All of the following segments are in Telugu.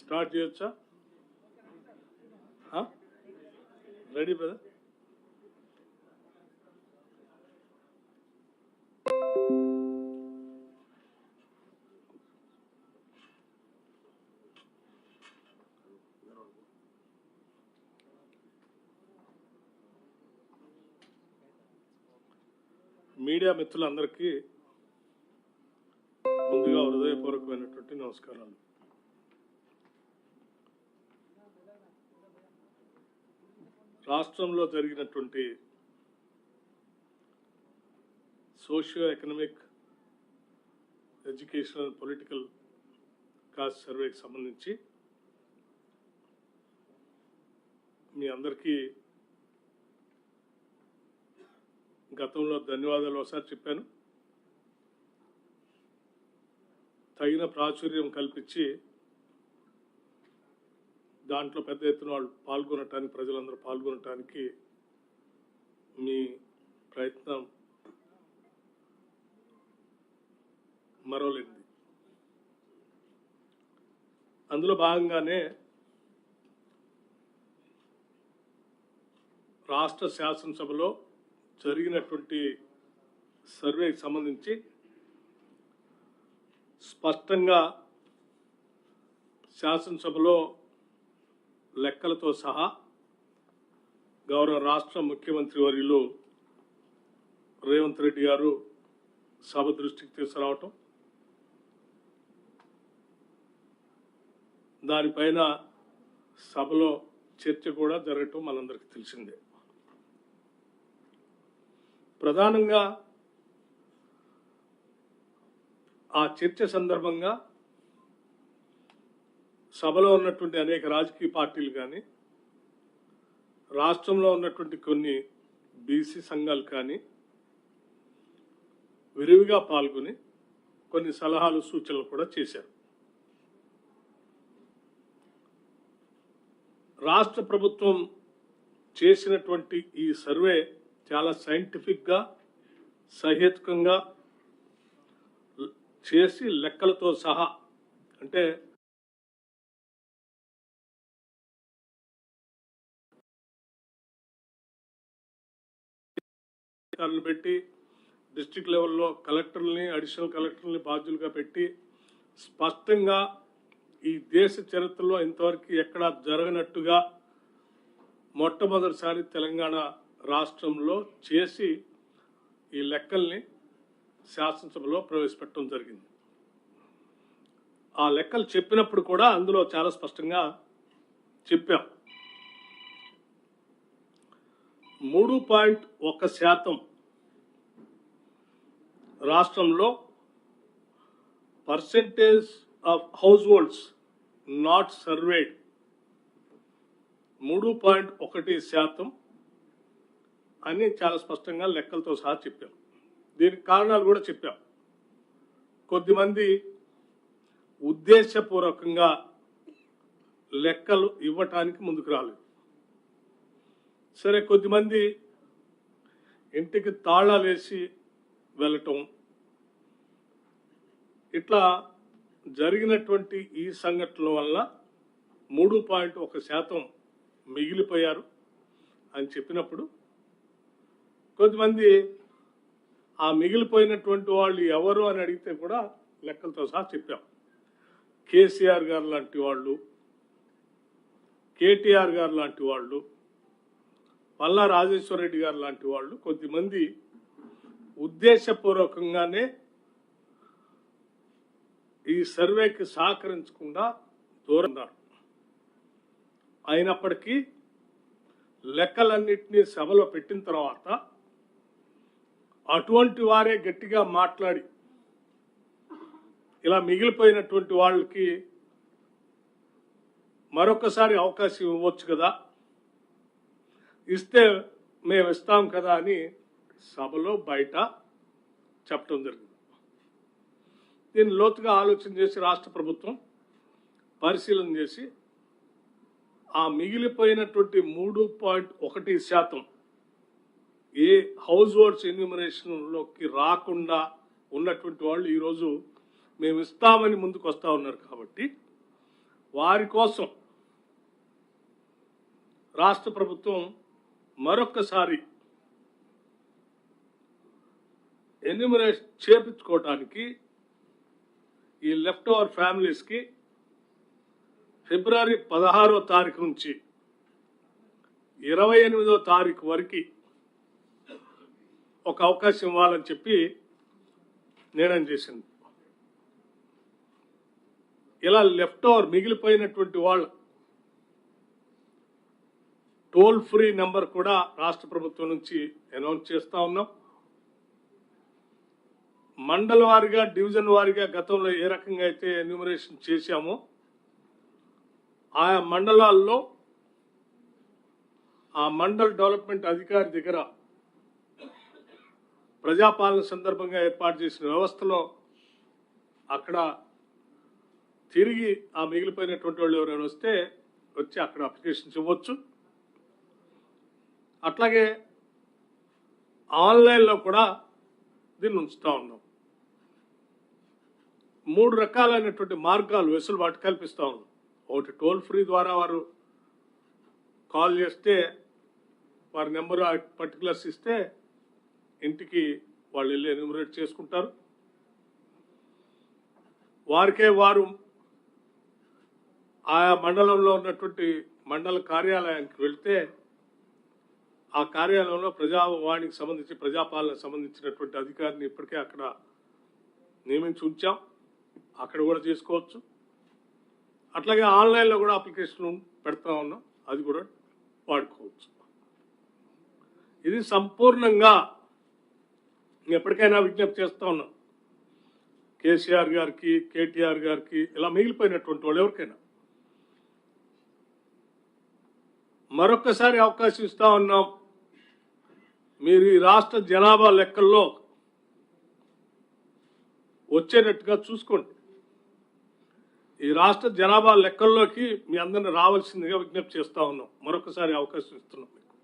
స్టార్ట్ చేయొచ్చా? Ready brother? మీడియా మిత్రులందరికీ ముందుగా హృదయపూర్వకమైనటువంటి నమస్కారాలు. రాష్ట్రంలో జరిగినటువంటి socio economic educational political caste సర్వేకి సంబంధించి మీ అందరికీ గతంలో ధన్యవాదాలు ఒకసారి చెప్పాను. తగిన ప్రాచుర్యం కల్పించి దాంట్లో పెద్ద ఎత్తున వాళ్ళు పాల్గొనటానికి ప్రజలందరూ పాల్గొనటానికి మీ ప్రయత్నం మరోలేంది అందులో భాగంగానే రాష్ట్ర శాసనసభలో జరిగినటువంటి సర్వేకి సంబంధించి స్పష్టంగా శాసనసభలో లెక్కలతో సహా గౌరవ రాష్ట్ర ముఖ్యమంత్రి వర్యులు రేవంత్ రెడ్డి గారు సభ దృష్టికి తీసుకురావటం దానిపైన సభలో చర్చ కూడా జరగటం మనందరికీ తెలిసిందే. ప్రధానంగా ఆ చర్చ సందర్భంగా సభలో ఉన్నటువంటి అనేక రాజకీయ పార్టీలు కానీ రాష్ట్రంలో ఉన్నటువంటి కొన్ని బీసీ సంఘాలు కానీ విరివిగా పాల్గొని కొన్ని సలహాలు సూచనలు కూడా చేశారు. రాష్ట్ర ప్రభుత్వం చేసినటువంటి ఈ సర్వే చాలా సైంటిఫిక్గా సహేతుకంగా చేసి లెక్కలతో సహా అంటే అధికారులను పెట్టి డిస్ట్రిక్ట్ లెవెల్లో కలెక్టర్లని అడిషనల్ కలెక్టర్లని బాధ్యులుగా పెట్టి స్పష్టంగా ఈ దేశ చరిత్రలో ఇంతవరకు ఎక్కడా జరగనట్టుగా మొట్టమొదటిసారి తెలంగాణ రాష్ట్రంలో చేసి ఈ లెక్కల్ని శాసనసభలో ప్రవేశపెట్టడం జరిగింది. ఆ లెక్కలు చెప్పినప్పుడు కూడా అందులో చాలా స్పష్టంగా చెప్పాం. మూడు పాయింట్ ఒక శాతం రాష్ట్రంలో percentage of households not served మూడు పాయింట్ ఒకటి శాతం అని చాలా స్పష్టంగా లెక్కలతో సహా చెప్పాం. దీనికి కారణాలు కూడా చెప్పాం. కొద్దిమంది ఉద్దేశపూర్వకంగా లెక్కలు ఇవ్వటానికి ముందుకు రాలేదు. సరే కొద్దిమంది ఇంటికి తాళాలు వేసి వెళ్ళటం. ఇట్లా జరిగినటువంటి ఈ సంఘటనల వల్ల మూడు పాయింట్ ఒక శాతం మిగిలిపోయారు అని చెప్పినప్పుడు కొంతమంది ఆ మిగిలిపోయినటువంటి వాళ్ళు ఎవరు అని అడిగితే కూడా లెక్కలతో సహా చెప్పాం. కేసీఆర్ గారు లాంటి వాళ్ళు కేటీఆర్ గారు లాంటి వాళ్ళు పల్లా రాజేశ్వర రెడ్డి గారు లాంటి వాళ్ళు కొద్దిమంది ఉద్దేశపూర్వకంగానే ఈ సర్వేకి సహకరించకుండా దూరన్నారు అయినప్పటికీ లెక్కలన్నింటినీ సభలో పెట్టిన తర్వాత అటువంటి వారే గట్టిగా మాట్లాడి ఇలా మిగిలిపోయినటువంటి వాళ్ళకి మరొకసారి అవకాశం ఇవ్వచ్చు కదా? ఇస్తే మేము ఇస్తాం కదా అని సభలో బయట చెప్పడం జరిగింది. దీన్ని లోతుగా ఆలోచన చేసి రాష్ట్ర ప్రభుత్వం పరిశీలన చేసి ఆ మిగిలిపోయినటువంటి మూడు పాయింట్ ఒకటి శాతం ఏ హౌస్ హోల్డ్స్ ఎన్యూమరేషన్లోకి రాకుండా ఉన్నటువంటి వాళ్ళు ఈరోజు మేము ఇస్తామని ముందుకు వస్తూ ఉన్నారు కాబట్టి వారి కోసం రాష్ట్ర ప్రభుత్వం మరొక్కసారి ఎన్యూమరేషన్ చేపించుకోవటానికి ఈ లెఫ్ట్ ఓవర్ ఫ్యామిలీస్కి ఫిబ్రవరి పదహారో తారీఖు నుంచి ఇరవై ఎనిమిదో తారీఖు వరకు ఒక అవకాశం ఇవ్వాలని చెప్పి నిర్ణయం చేసింది. ఇలా లెఫ్ట్ ఓవర్ మిగిలిపోయినటువంటి వాళ్ళు టోల్ ఫ్రీ నెంబర్ కూడా రాష్ట్ర ప్రభుత్వం నుంచి అనౌన్స్ చేస్తా ఉన్నాం. మండల వారిగా డివిజన్ వారిగా గతంలో ఏ రకంగా అయితే ఎన్యూమరేషన్ చేశామో ఆయా మండలాల్లో ఆ మండల్ డెవలప్మెంట్ అధికారి దగ్గర ప్రజాపాలన సందర్భంగా ఏర్పాటు చేసిన వ్యవస్థలో అక్కడ తిరిగి ఆ మిగిలిపోయినటువంటి వాళ్ళు ఎవరైనా వస్తే వచ్చి అక్కడ అప్లికేషన్స్ ఇవ్వచ్చు. అట్లాగే ఆన్లైన్లో కూడా దీన్ని ఉంచుతూ ఉన్నాం. మూడు రకాలైనటువంటి మార్గాలు వెసులుబాటు కల్పిస్తూ ఉన్నాం. ఒకటి టోల్ ఫ్రీ ద్వారా వారు కాల్ చేస్తే వారి నెంబర్ పర్టికులర్స్ ఇస్తే ఇంటికి వాళ్ళు వెళ్ళి ఎన్యూమరేట్ చేసుకుంటారు. వారికే వారు ఆయా మండలంలో ఉన్నటువంటి మండల కార్యాలయానికి వెళ్తే ఆ కార్యాలయంలో ప్రజావాణికి సంబంధించి ప్రజాపాలనకు సంబంధించినటువంటి అధికారిని ఇప్పటికే అక్కడ నియమించి ఉంచాం. అక్కడ కూడా చేసుకోవచ్చు. అట్లాగే ఆన్లైన్లో కూడా అప్లికేషన్ పెడతా ఉన్నాం. అది కూడా వాడుకోవచ్చు. ఇది సంపూర్ణంగా ఎప్పటికైనా విజ్ఞప్తి చేస్తా ఉన్నాం. కేసీఆర్ గారికి కేటీఆర్ గారికి ఇలా మిగిలిపోయినటువంటి వాళ్ళు ఎవరికైనా. మరొక్కసారి అవకాశం ఇస్తా ఉన్నాం. మీరు ఈ రాష్ట్ర జనాభా లెక్కల్లో వచ్చేటట్టుగా చూసుకోండి. ఈ రాష్ట్ర జనాభా లెక్కల్లోకి మీ అందరిని రావాల్సిందిగా విజ్ఞప్తి చేస్తా ఉన్నాం. మరొకసారి అవకాశం ఇస్తున్నాం మీకు.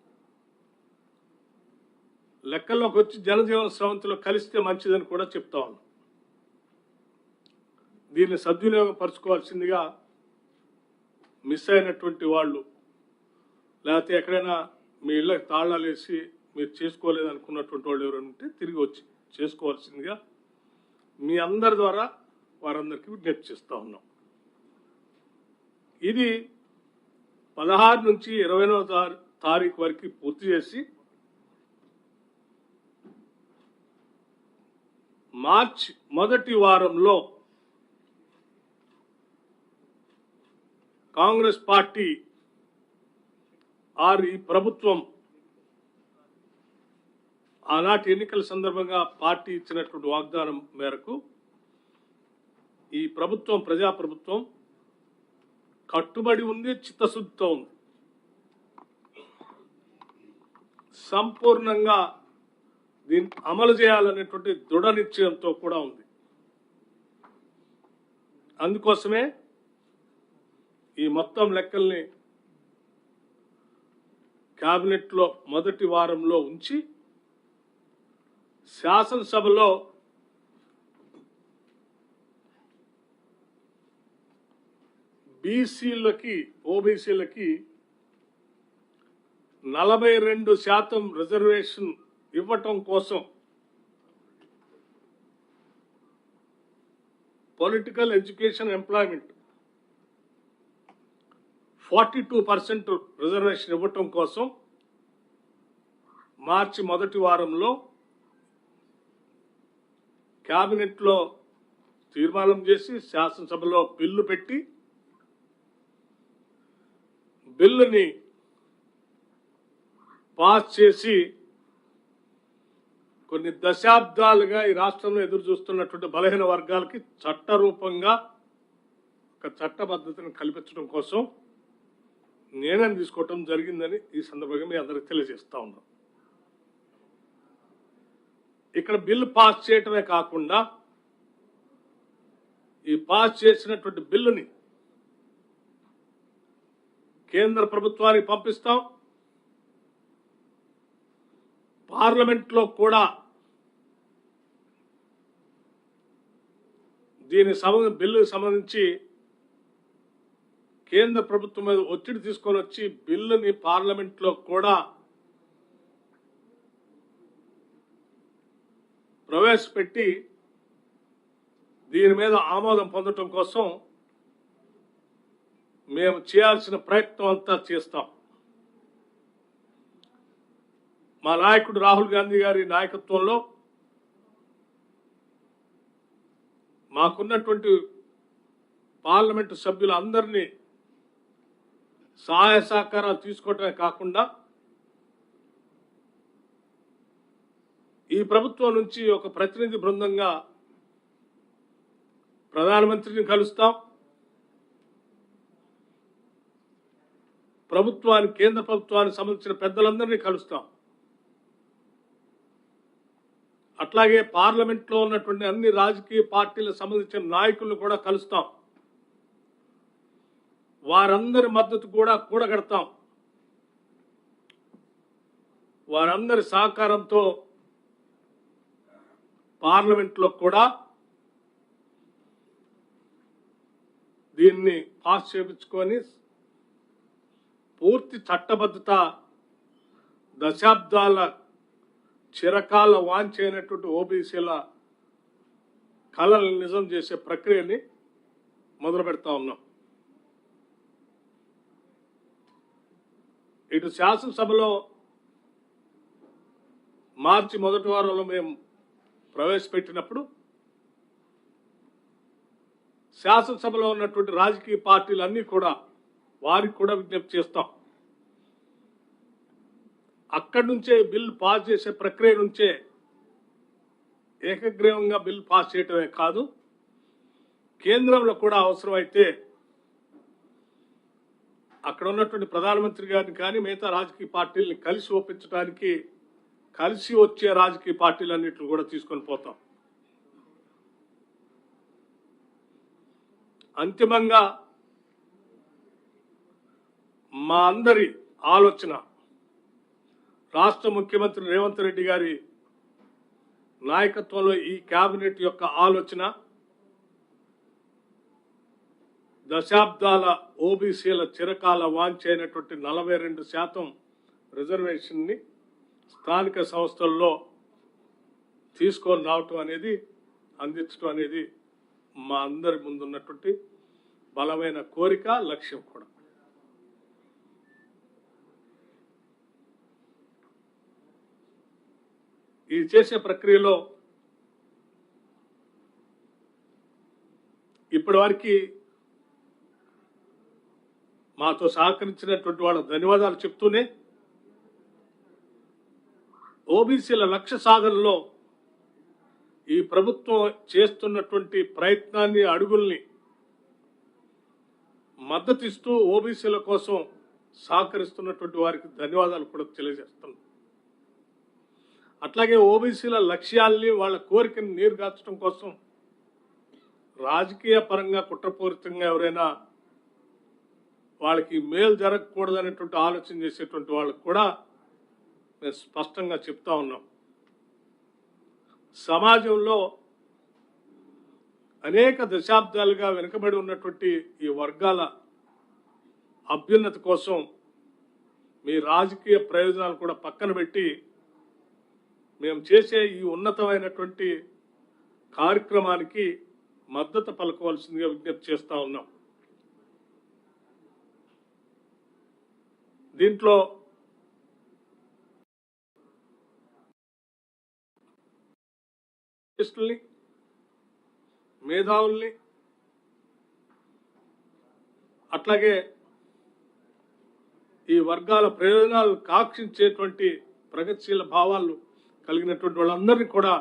లెక్కల్లోకి వచ్చి జనజీవన స్రవంతిలో కలిస్తే మంచిదని కూడా చెప్తా ఉన్నాం. దీన్ని సద్వినియోగం పరుచుకోవాల్సిందిగా మిస్ అయినటువంటి వాళ్ళు లేకపోతే ఎక్కడైనా మీ ఇళ్ళకి తాళాలు వేసి మీరు చేసుకోలేదు అనుకున్నటువంటి వాళ్ళు ఎవరైనా ఉంటే తిరిగి వచ్చి చేసుకోవాల్సిందిగా మీ అందరి ద్వారా వారందరికీ విజ్ఞప్తి చేస్తూ ఉన్నాం. ఇది పదహారు నుంచి ఇరవైనవ తారీఖు వరకు పూర్తి చేసి మార్చ్ మొదటి వారంలో కాంగ్రెస్ పార్టీ ఆర్ ఈ ప్రభుత్వం ఆనాటి ఎన్నికల సందర్భంగా పార్టీ ఇచ్చినటువంటి వాగ్దానం మేరకు ఈ ప్రభుత్వం ప్రజాప్రభుత్వం కట్టుబడి ఉంది చిత్తశుద్ధితో ఉంది. సంపూర్ణంగా దీన్ని అమలు చేయాలనేటువంటి దృఢ నిశ్చయంతో కూడా ఉంది. అందుకోసమే ఈ మొత్తం లెక్కల్ని క్యాబినెట్లో మొదటి వారంలో ఉంచి శాసనసభలో బీసీలకి ఓబీసీలకి నలభై రెండు శాతం రిజర్వేషన్ ఇవ్వటం కోసం political education employment forty two percent reservation ఇవ్వటం కోసం మార్చి మొదటి వారంలో క్యాబినెట్లో తీర్మానం చేసి శాసనసభలో బిల్లు పెట్టి బిల్లుని పాస్ చేసి కొన్ని దశాబ్దాలుగా ఈ రాష్ట్రంలో ఎదురు చూస్తున్నటువంటి బలహీన వర్గాలకి చట్టరూపంగా ఒక చట్టబద్ధతను కల్పించడం కోసం నిర్ణయం తీసుకోవటం జరిగిందని ఈ సందర్భంగా మీ అందరికి తెలియజేస్తా ఉన్నాం. ఇక్కడ బిల్లు పాస్ చేయటమే కాకుండా ఈ పాస్ చేసినటువంటి బిల్లుని కేంద్ర ప్రభుత్వానికి పంపిస్తాం. పార్లమెంట్లో కూడా దీని సంబంధ బిల్లుకి సంబంధించి కేంద్ర ప్రభుత్వం మీద ఒత్తిడి తీసుకొని వచ్చి బిల్లుని పార్లమెంట్లో కూడా ప్రవేశపెట్టి దీని మీద ఆమోదం పొందటం కోసం మేము చేయాల్సిన ప్రయత్నం అంతా చేస్తాం. మా నాయకుడు రాహుల్ గాంధీ గారి నాయకత్వంలో మాకున్నటువంటి పార్లమెంటు సభ్యులందరినీ సహాయ సహకారాలు తీసుకోవటమే కాకుండా ఈ ప్రభుత్వం నుంచి ఒక ప్రతినిధి బృందంగా ప్రధానమంత్రిని కలుస్తాం. ప్రభుత్వానికి కేంద్ర ప్రభుత్వానికి సంబంధించిన పెద్దలందరినీ కలుస్తాం. అట్లాగే పార్లమెంట్లో ఉన్నటువంటి అన్ని రాజకీయ పార్టీలకు సంబంధించిన నాయకులను కూడా కలుస్తాం. వారందరి మద్దతు కూడా కూడగడతాం. వారందరి సహకారంతో పార్లమెంట్లో కూడా దీన్ని పాస్ చేయించుకొని పూర్తి చట్టబద్ధత దశాబ్దాల చిరకాల వాంఛైనటువంటి ఓబీసీల కళలను నిజం చేసే ప్రక్రియని మొదలు పెడతా ఉన్నాం. ఇటు శాసనసభలో మార్చి మొదటి వారంలో మేము ప్రవేశపెట్టినప్పుడు శాసనసభలో ఉన్నటువంటి రాజకీయ పార్టీలన్నీ కూడా వారికి కూడా విజ్ఞప్తి చేస్తాం. అక్కడి నుంచే బిల్ పాస్ చేసే ప్రక్రియ నుంచే ఏకగ్రీవంగా బిల్ పాస్ చేయటమే కాదు కేంద్రంలో కూడా అవసరమైతే అక్కడ ఉన్నటువంటి ప్రధానమంత్రి గారిని కానీ మిగతా రాజకీయ పార్టీల్ని కలిసి ఒప్పించడానికి కలిసి వచ్చే రాజకీయ పార్టీలన్నింటిని కూడా తీసుకొని పోతాం. అంతిమంగా మా అందరి ఆలోచన రాష్ట్ర ముఖ్యమంత్రి రేవంత్ రెడ్డి గారి నాయకత్వంలో ఈ కేబినెట్ యొక్క ఆలోచన దశాబ్దాల ఓబీసీల చిరకాల వాంఛైనటువంటి నలభై రెండు శాతం రిజర్వేషన్ని స్థానిక సంస్థల్లో తీసుకొని రావటం అనేది అందించడం అనేది మా అందరి ముందున్నటువంటి బలమైన కోరిక లక్ష్యం కూడా. ఇది చేసే ప్రక్రియలో ఇప్పటి వరకు మాతో సహకరించినటువంటి వాళ్ళ ధన్యవాదాలు చెప్తూనే ఓబీసీల లక్ష్య సాధనలో ఈ ప్రభుత్వం చేస్తున్నటువంటి ప్రయత్నాన్ని అడుగుల్ని మద్దతిస్తూ ఓబీసీల కోసం సహకరిస్తున్నటువంటి వారికి ధన్యవాదాలు కూడా తెలియజేస్తున్నాం. అట్లాగే ఓబీసీల లక్ష్యాల్ని వాళ్ళ కోరికని నీరుగార్చడం కోసం రాజకీయ పరంగా కుట్రపూరితంగా ఎవరైనా వాళ్ళకి మేలు జరగకూడదనేటువంటి ఆలోచన చేసేటువంటి వాళ్ళకు కూడా మేము స్పష్టంగా చెప్తా ఉన్నాం. సమాజంలో అనేక దశాబ్దాలుగా వెనుకబడి ఉన్నటువంటి ఈ వర్గాల అభ్యున్నత కోసం మీ రాజకీయ ప్రయోజనాలు కూడా పక్కన పెట్టి మేము చేసే ఈ ఉన్నతమైనటువంటి కార్యక్రమానికి మద్దతు పలకవలసిందిగా విజ్ఞప్తి చేస్తా ఉన్నాం. దీంట్లో ఆర్టిస్టుల్ని మేధావుల్ని అట్లాగే ఈ వర్గాల ప్రయోజనాలు కాక్షించేటువంటి ప్రగతిశీల భావాలు కలిగినటువంటి వాళ్ళందరినీ కూడా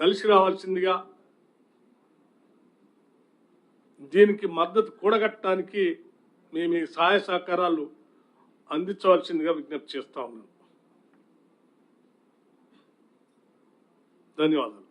కలిసి రావాల్సిందిగా దీనికి మద్దతు కూడగట్టడానికి మేము ఈ సహాయ సహకారాలు అందించవలసిందిగా విజ్ఞప్తి చేస్తా ఉన్నాం. ధన్యవాదాలు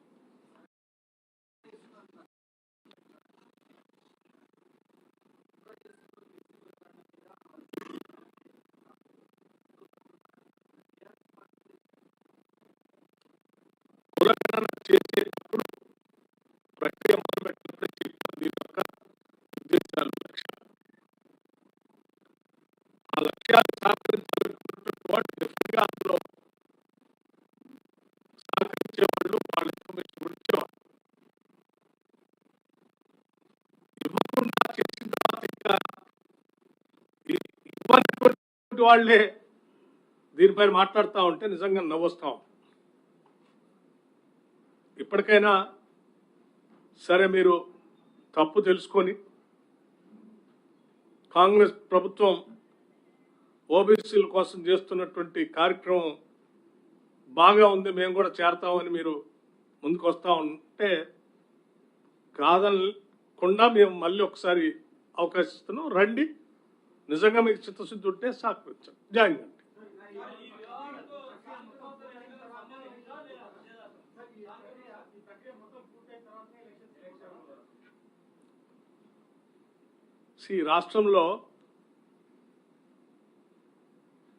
మీలాంటి వాళ్ళే దీనిపైన మాట్లాడుతూ ఉంటే నిజంగా నవ్వొస్తాం ఇప్పటికైనా సరే మీరు తప్పు తెలుసుకొని కాంగ్రెస్ ప్రభుత్వం ఓబీసీల కోసం చేస్తున్నటువంటి కార్యక్రమం బాగా ఉంది మేము కూడా చేరతామని మీరు ముందుకు వస్తా ఉంటే కాదనకుండా మేము మళ్ళీ ఒకసారి అవకాశం ఇస్తున్నాం. రండి. నిజంగా మీకు చిత్తశుద్ధి ఉంటే సహకరించండి జాయిన్ కండి సి రాష్ట్రంలో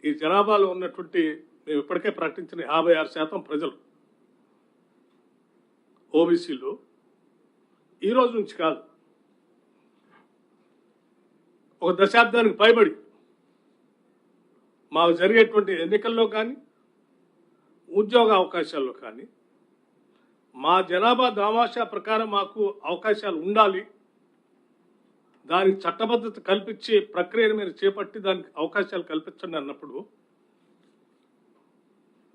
ఈ జనాభాలో ఉన్నటువంటి మేము ఇప్పటికే ప్రకటించిన యాభై ఆరు శాతం ప్రజలు ఓబీసీలు ఈ రోజు నుంచి కాదు. ఒక దశాబ్దానికి పైబడి మాకు జరిగేటువంటి ఎన్నికల్లో కానీ ఉద్యోగ అవకాశాల్లో కానీ మా జనాభా దామాషా ప్రకారం మాకు అవకాశాలు ఉండాలి. దానికి చట్టబద్ధత కల్పించి ప్రక్రియను మీరు చేపట్టి దానికి అవకాశాలు కల్పించండి అన్నప్పుడు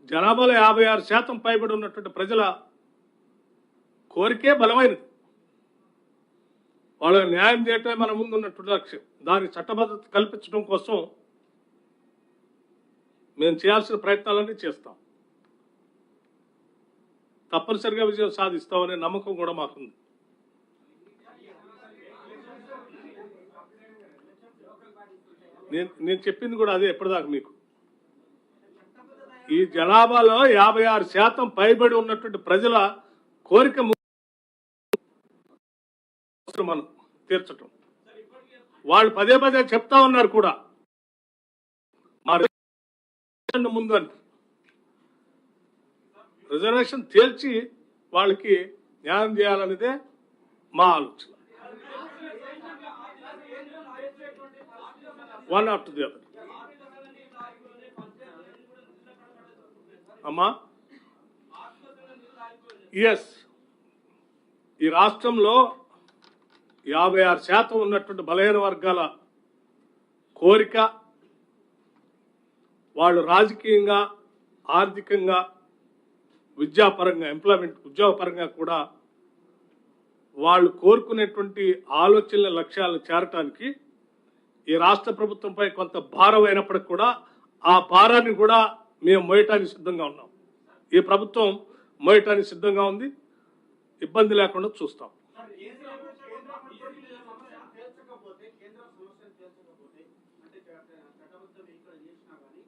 జనాభాలో యాభై ఆరు శాతం పైబడి ఉన్నటువంటి ప్రజల కోరికే బలమైనది. వాళ్ళకి న్యాయం చేయటమే మన ముందు ఉన్నటువంటి లక్ష్యం. దానికి చట్టబద్ధత కల్పించడం కోసం మేము చేయాల్సిన ప్రయత్నాలన్నీ చేస్తాం. తప్పనిసరిగా విజయం సాధిస్తామనే నమ్మకం కూడా మాకుంది. నేను నేను చెప్పింది కూడా అదే ఎప్పటిదాకా మీకు. ఈ జనాభాలో యాభై ఆరు శాతం పైబడి ఉన్నటువంటి ప్రజల కోరిక అవసరం మనం తీర్చటం. వాళ్ళు పదే పదే చెప్తా ఉన్నారు కూడా. మా రిజర్వేషన్ ముందు అని. రిజర్వేషన్ తేల్చి వాళ్ళకి న్యాయం చేయాలనేదే మా ఆలోచన. One after the other. అమ్మా ఎస్ ఈ రాష్ట్రంలో యాభై ఆరు శాతం ఉన్నటువంటి బలహీన వర్గాల కోరిక వాళ్ళు రాజకీయంగా ఆర్థికంగా విద్యాపరంగా ఎంప్లాయ్మెంట్ ఉద్యోగపరంగా కూడా వాళ్ళు కోరుకునేటువంటి ఆలోచనల లక్ష్యాలను చేరటానికి ఈ రాష్ట్ర ప్రభుత్వంపై కొంత భారం అయినప్పటికి కూడా ఆ భారాన్ని కూడా మేము మోయటానికి సిద్ధంగా ఉన్నాం. ఈ ప్రభుత్వం మోయటానికి సిద్ధంగా ఉంది. ఇబ్బంది లేకుండా చూస్తాం తేల్చకపోతే కేంద్ర సమస్యను తేల్చకపోతే అంటే చట్ట- చట్టబద్ధం ఇక్కడ చేసినా కానీ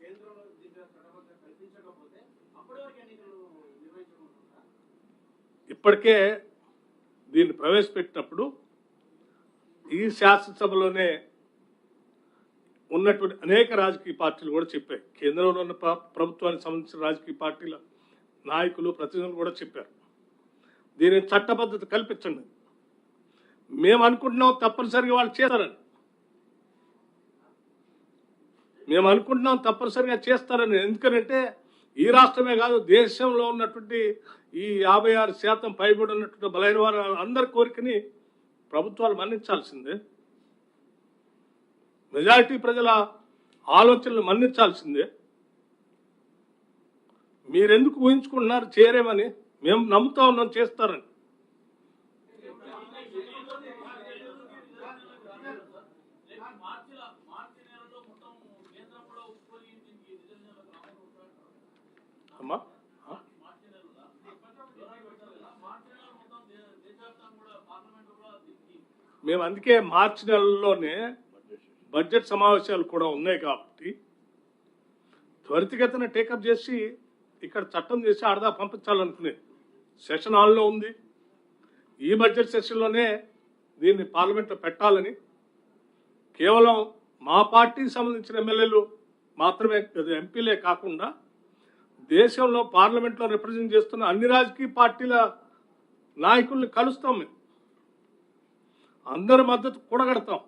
కేంద్రంలో దీంట్లో చట్టబద్ధం కల్పించకపోతే అప్పటి వరకు ఎన్నికలు నిర్వహించకుండా ఇప్పటికే దీన్ని ప్రవేశపెట్టినప్పుడు ఈ శాసనసభలోనే ఉన్నటువంటి అనేక రాజకీయ పార్టీలు కూడా చెప్పాయి. కేంద్రంలో ఉన్న ప్రభుత్వానికి సంబంధించిన రాజకీయ పార్టీల నాయకులు ప్రతినిధులు కూడా చెప్పారు. దీని చట్టబద్ధత కల్పించండి. మేము అనుకుంటున్నాం తప్పనిసరిగా వాళ్ళు చేస్తారని. మేము అనుకుంటున్నాం తప్పనిసరిగా చేస్తారని. ఎందుకంటే ఈ రాష్ట్రమే కాదు దేశంలో ఉన్నటువంటి ఈ యాభై ఆరు శాతం పైబడి ఉన్నటువంటి బలైన వారు అందరి కోరికని ప్రభుత్వాలు మన్నించాల్సిందే. మెజారిటీ ప్రజల ఆలోచనలు మన్నించాల్సిందే. మీరెందుకు ఊహించుకుంటున్నారు చేరేమని మేము నమ్ముతా ఉన్నాం చేస్తారని. అమ్మా ఆ? మేము అందుకే మార్చి నెలలోనే బడ్జెట్ సమావేశాలు కూడా ఉన్నాయి కాబట్టి త్వరితగతిన టేకప్ చేసి ఇక్కడ చట్టం చేసి ఆడదా పంపించాలనుకునేది సెషన్ హాల్లో ఉంది. ఈ బడ్జెట్ సెషన్లోనే దీన్ని పార్లమెంట్లో పెట్టాలని కేవలం మా పార్టీకి సంబంధించిన ఎమ్మెల్యేలు మాత్రమే ఎంపీలే కాకుండా దేశంలో పార్లమెంట్లో రిప్రజెంట్ చేస్తున్న అన్ని రాజకీయ పార్టీల నాయకుల్ని కలుస్తాం మేము. అందరి మద్దతు కూడగడతాం.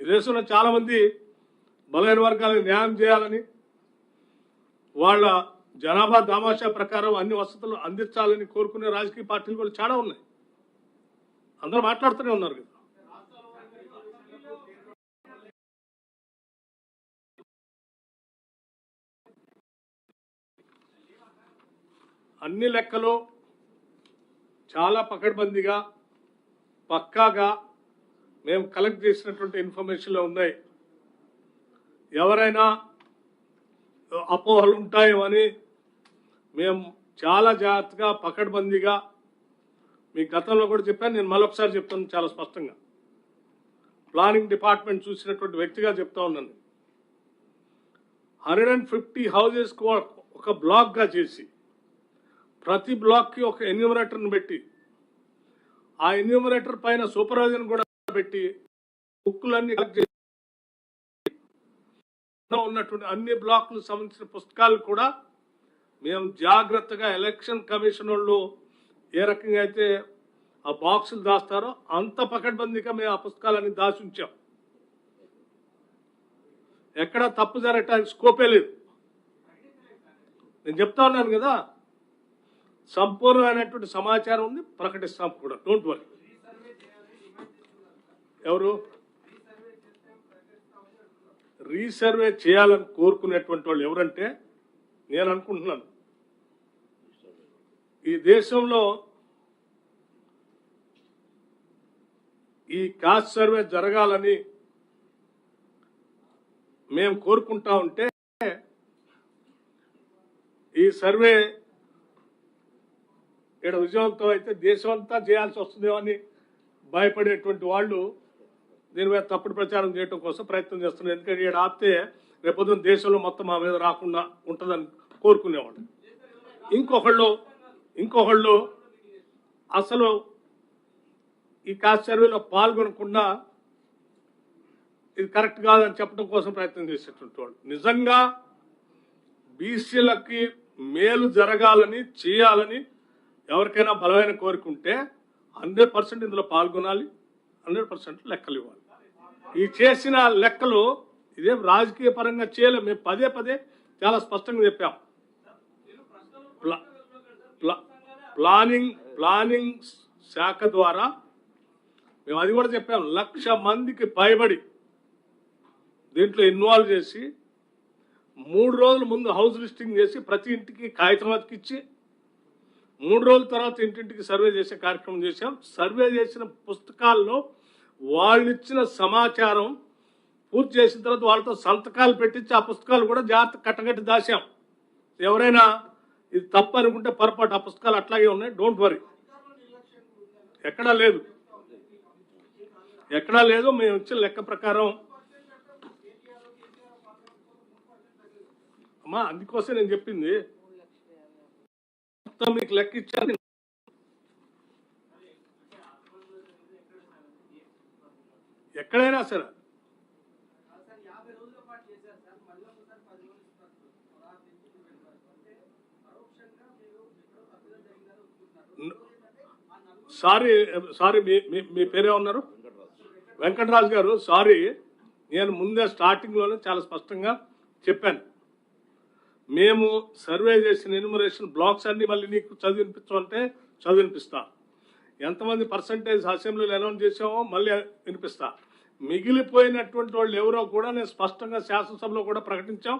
ఈ దేశంలో చాలామంది బలహీన వర్గాలకు న్యాయం చేయాలని వాళ్ళ జనాభా దామాషా ప్రకారం అన్ని వసతులు అందించాలని కోరుకునే రాజకీయ పార్టీలు కూడా చాలా ఉన్నాయి. అందరూ మాట్లాడుతూనే ఉన్నారు కదా. అన్ని లెక్కలు చాలా పకడ్బందీగా పక్కాగా మేము కలెక్ట్ చేసినటువంటి ఇన్ఫర్మేషన్లో ఉన్నాయి. ఎవరైనా అపోహలు ఉంటాయేమని మేము చాలా జాగ్రత్తగా పకడ్బందీగా మీ గతంలో కూడా చెప్పాను నేను మరొకసారి చెప్తాను చాలా స్పష్టంగా. ప్లానింగ్ డిపార్ట్మెంట్ చూసినటువంటి వ్యక్తిగా చెప్తా ఉన్నాను. హండ్రెడ్ అండ్ ఫిఫ్టీ హౌజెస్ ఒక బ్లాక్గా చేసి ప్రతి బ్లాక్కి ఒక ఎన్యూమరేటర్ని పెట్టి ఆ ఎన్యూమరేటర్ పైన సూపర్వైజర్ కూడా పెట్టి బుక్కులన్నీ కలెక్ట్ ఉన్నటువంటి అన్ని బ్లాక్లు సంబంధించిన పుస్తకాలు కూడా మేము జాగ్రత్తగా ఎలక్షన్ కమిషన్ వాళ్ళు ఏ రకంగా అయితే ఆ బాక్సులు దాస్తారో అంత పకడ్బందీగా మేము ఆ పుస్తకాలన్నీ దాచి ఉంచాం ఎక్కడ తప్పు జరగటానికి స్కోపే లేదు. నేను చెప్తా ఉన్నాను కదా సంపూర్ణమైనటువంటి సమాచారం ఉంది ప్రకటిస్తాం కూడా. డోంట్ వరీ ఎవరు? రీసర్వే చేయాలని కోరుకునేటువంటి వాళ్ళు ఎవరంటే నేను అనుకుంటున్నాను. ఈ దేశంలో ఈ కాస్ట్ సర్వే జరగాలని మేము కోరుకుంటా ఉంటే ఈ సర్వే ఇక్కడ ఉద్యోగంతో అయితే దేశం అంతా చేయాల్సి వస్తుందేమో అని భయపడేటువంటి వాళ్ళు దీని మీద తప్పుడు ప్రచారం చేయడం కోసం ప్రయత్నం చేస్తున్నారు. ఎందుకంటే ఇక్కడ ఆపితే రేపొద్దున దేశంలో మొత్తం మా మీద రాకుండా ఉంటుందని కోరుకునేవాళ్ళు. ఇంకొకళ్ళు ఇంకొకళ్ళు అసలు ఈ కాస్ట్ సర్వేలో పాల్గొనకుండా ఇది కరెక్ట్ కాదని చెప్పడం కోసం ప్రయత్నం చేసేటువంటి వాళ్ళు. నిజంగా బీసీలకి మేలు జరగాలని చేయాలని ఎవరికైనా బలమైన కోరిక ఉంటే హండ్రెడ్ పర్సెంట్ ఇందులో పాల్గొనాలి హండ్రెడ్ పర్సెంట్ లెక్కలు ఇవ్వాలి. ఈ చేసిన లెక్కలు ఇదేం రాజకీయ పరంగా చేయలేము మేము పదే పదే చాలా స్పష్టంగా చెప్పాం. ప్లా- ప్లా- ప్లానింగ్ ప్లానింగ్ శాఖ ద్వారా మేము అది కూడా చెప్పాం. లక్ష మందికి పైబడి దీంట్లో ఇన్వాల్వ్ చేసి మూడు రోజుల ముందు హౌస్ లిస్టింగ్ చేసి ప్రతి ఇంటికి కాగితం అతికిచ్చి మూడు రోజుల తర్వాత ఇంటింటికి సర్వే చేసే కార్యక్రమం చేశాం. సర్వే చేసిన పుస్తకాల్లో వాళ్ళు ఇచ్చిన సమాచారం పూర్తి చేసిన తర్వాత వాళ్ళతో సంతకాలు పెట్టించి ఆ పుస్తకాలు కూడా జాగ్రత్త కట్టగట్టి దాశాం ఎవరైనా ఇది తప్పు అనుకుంటే పొరపాటు ఆ పుస్తకాలు అట్లాగే ఉన్నాయి. డోంట్ వరీ ఎక్కడా లేదు. ఎక్కడా లేదు. మేము ఇచ్చిన లెక్క ప్రకారం అమ్మా అందుకోసం నేను చెప్పింది మొత్తం మీకు లెక్క ఇచ్చాను. ఎక్కడైనా సరే. సారీ సారీ మీ పేరే ఉన్నారు వెంకటరాజు గారు సారీ నేను ముందే స్టార్టింగ్లోనే చాలా స్పష్టంగా చెప్పాను. మేము సర్వే చేసిన ఎన్యుమరేషన్ బ్లాక్స్ అన్ని మళ్ళీ నీకు చదివినిపించమంటే చదివినిపిస్తా. ఎంతమంది పర్సంటేజ్ అసెంబ్లీలో అనౌన్స్ చేసామో మళ్ళీ వినిపిస్తా. మిగిలిపోయినటువంటి వాళ్ళు ఎవరో కూడా నేను స్పష్టంగా శాసనసభలో కూడా ప్రకటించాం.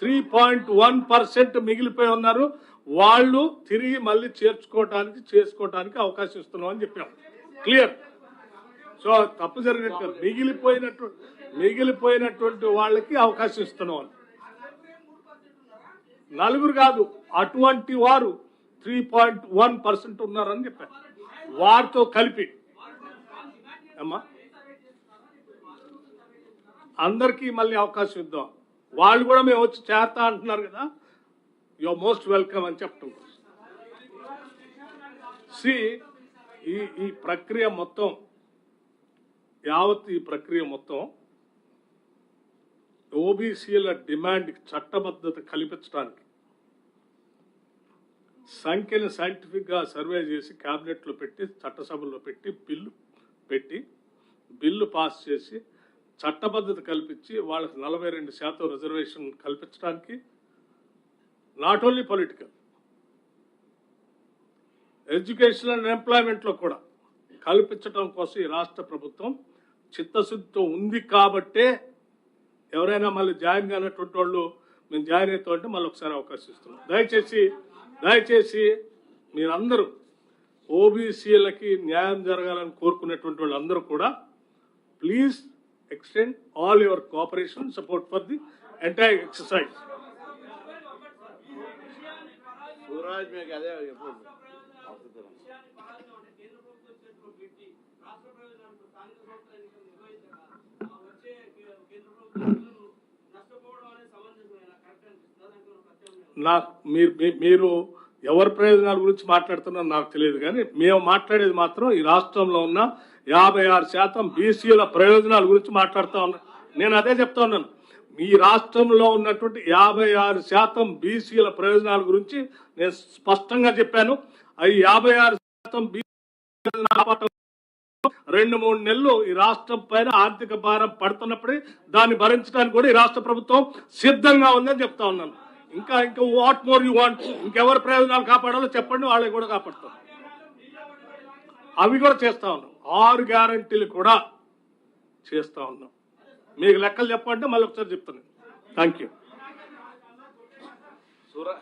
త్రీ పాయింట్ వన్ పర్సెంట్ మిగిలిపోయి ఉన్నారు. వాళ్ళు తిరిగి మళ్ళీ చేర్చుకోవటానికి చేసుకోవటానికి అవకాశం ఇస్తున్నాం అని చెప్పాం. క్లియర్ సో తప్పు జరిగినట్టు మిగిలిపోయినట్టు మిగిలిపోయినటువంటి వాళ్ళకి అవకాశం ఇస్తున్నాం అని. నలుగురు కాదు అటువంటి వారు త్రీ పాయింట్ వన్ పర్సెంట్ ఉన్నారని చెప్పారు. వారితో కలిపి. అమ్మా అందరికీ మళ్ళీ అవకాశం ఇద్దాం. వాళ్ళు కూడా మేము వచ్చి చేస్తా అంటున్నారు కదా యు మోస్ట్ వెల్కమ్ అని చెప్పటం. సి ఈ ఈ ప్రక్రియ మొత్తం యావత్ ఈ ప్రక్రియ మొత్తం ఓబీసీల డిమాండ్కి చట్టబద్ధత కల్పించడానికి సంఖ్యను సైంటిఫిక్గా సర్వే చేసి క్యాబినెట్లో పెట్టి చట్టసభలో పెట్టి బిల్లు పెట్టి బిల్లు పాస్ చేసి చట్టబద్ధత కల్పించి వాళ్ళకి నలభై రెండు శాతం రిజర్వేషన్ కల్పించడానికి not only political education and ఎంప్లాయ్మెంట్లో కూడా కల్పించడం కోసం ఈ రాష్ట్ర ప్రభుత్వం చిత్తశుద్ధితో ఉంది కాబట్టే ఎవరైనా మళ్ళీ జాయిన్ కానటువంటి వాళ్ళు మేము జాయిన్ అవుతామంటే మళ్ళీ ఒకసారి అవకాశం ఇస్తున్నాం. దయచేసి దయచేసి మీరందరూ ఓబీసీలకి న్యాయం జరగాలని కోరుకునేటువంటి వాళ్ళందరూ కూడా please extend all your cooperation support for the entire exercise. Suraj మీకు అదే చెప్పండి విషయాన్ని పరాజయం అంటే కేంద్ర ప్రభుత్వం చేతిలో పెట్టి రాష్ట్ర ప్రయోజనాలకు స్థానిక సంస్థల ఎన్నికలు నిర్వహించక ఆ వచ్చే కే- కేంద్ర ప్రభుత్వ నిధులను నష్టపోవడం అనేది సమంజసమైన కరెక్ట్ అనిపిస్తుంది దాంట్లో నాకు మీరు మీ- మీరు ఎవరి ప్రయోజనాల గురించి మాట్లాడుతున్నారో నాకు తెలియదు కానీ మేము మాట్లాడేది మాత్రం ఈ రాష్ట్రంలో ఉన్న యాభై ఆరు శాతం బీసీల ప్రయోజనాల గురించి మాట్లాడుతూ ఉన్నా. నేను అదే చెప్తా ఉన్నాను. ఈ రాష్ట్రంలో ఉన్నటువంటి యాభై ఆరు శాతం బీసీల ప్రయోజనాల గురించి నేను స్పష్టంగా చెప్పాను. అవి యాభై ఆరు శాతం బీసీ రెండు మూడు నెలలు ఈ రాష్ట్రం పైన ఆర్థిక భారం పడుతున్నప్పుడే దాన్ని భరించడానికి కూడా ఈ రాష్ట్ర ప్రభుత్వం సిద్ధంగా ఉందని చెప్తా ఉన్నాను. ఇంకా ఇంకా వాట్ మోర్ యూ వాంట్ ఇంకెవరి ప్రయోజనాలు కాపాడాలో చెప్పండి వాళ్ళకి కూడా కాపాడుతాం అవి కూడా చేస్తా ఉన్నాం. ఆరు గ్యారంటీలు కూడా చేస్తా ఉన్నాం. మీకు లెక్కలు చెప్పంటే మళ్ళీ ఒకసారి చెప్తాను. Thank you Sura